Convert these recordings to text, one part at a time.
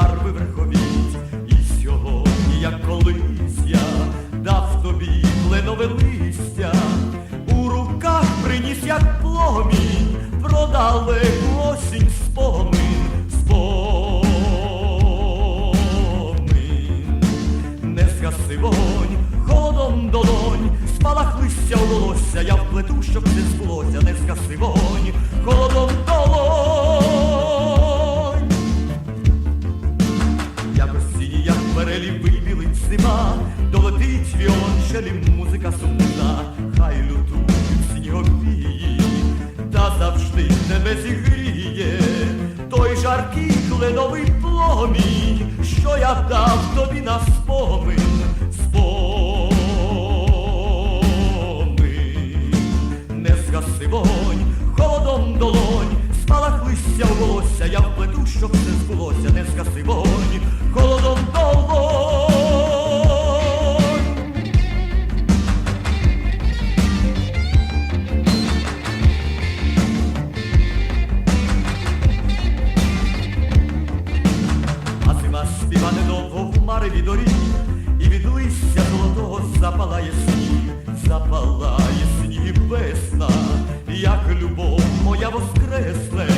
фарби верховіть, і сьогодні, як колись, я дав тобі кленове листя, у руках приніс, як пломінь, продали осінь спомин, спомин, не згаси вогонь, ходом долонь, спалах листя у волосся, я вплету, щоб не збулося, не згаси вогонь, холодом. Віолончелі музика сумна, хай лютують сніговії, та завжди тебе зігріє, той жаркий кленовий пломінь, що я дав тобі на спомин, спомин. Не згаси вогонь, холодом долонь, спалах листя у волосся, я вплету, щоб все збулося, не згаси вогонь, немов в мареві доріг, і від листя золотого запалає сніг, запалає сніг весна, як любов моя воскресне,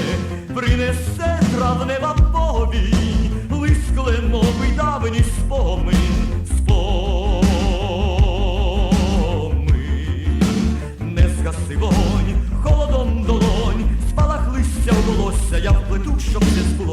принесе травнева повінь, лист кленовий давній спомин. Сивонь, холодом долонь, спалах листя у волосся, я вплету, щоб не збуло.